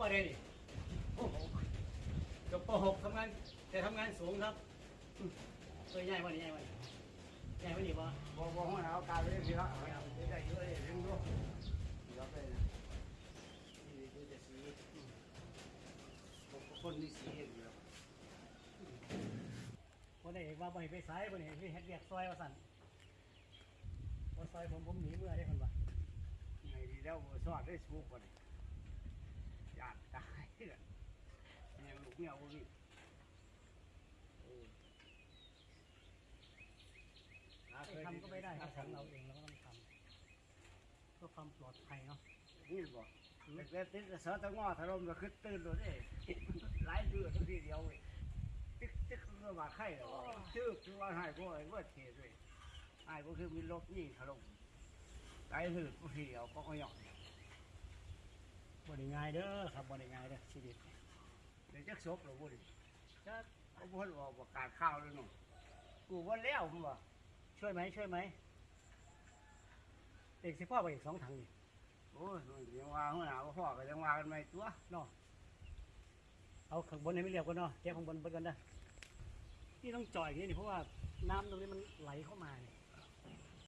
ป่ะเดี๋ยวนี้โอ้โหจบป .6 ทำงาน แต่ทำงานสูงครับเคยใหญ่ว่านี้ใหญ่ว่านี้ใหญ่ว่านี้ป่ะบอกบอกว่าเอาการเล่นสิละเอาได้เยอะเลยเรื่องด้วยเดี๋ยวไปนะนี่ดูจะสีคนนี่สีอยู่แล้ววันนี้ว่าบ่ให้ไปสายวันนี้ไปเฮ็ดเรียกซอยว่าสั่นว่ซอยผมผมหนีเมื่อได้คนว่าไงดีแล้วสอดได้สูบก่อน ญาติตายเลยยังลูกเมียกูนี่ไปทำก็ไม่ได้ครับของเราเองเราก็ต้องทำเพื่อความปลอดภัยเนาะนี่บอกแต่ติดเสือตะงอถล่มก็ขึ้นตื่นเลยหลายเดือนทุกทีเดียวเว้ยติ๊กติ๊กเมื่อมาไข่แล้วชื่อคือว่าให้พวกไอ้พวกเทด้วยไอ้พวกคือมีรถนี่ถล่มไอ้หืดพวกทีเดียวก็ขย่อน บ่ได้ง่ายเด้อครับบ่ได้ง่ายเด้อชีวิตเดี๋ยวจะซบหรือบุญจะเขาพูดว่าประกาศข้าวเลยเนาะกูว่าแล้วผมว่าช่วยไหมช่วยไหมเอกสิพ่อไปอีกสองถังนี่โอ้ยยังว่าหัวหน้าพ่อก็ยังว่ากันไม่ตัวเนาะเอาข้างบนให้ไม่เรียบกันเนาะแก้ข้างบนเบิดกันเด้อที่ต้องจ่อยอย่างนี้นี่เพราะว่าน้ำตรงนี้มันไหลเข้ามาเนี่ย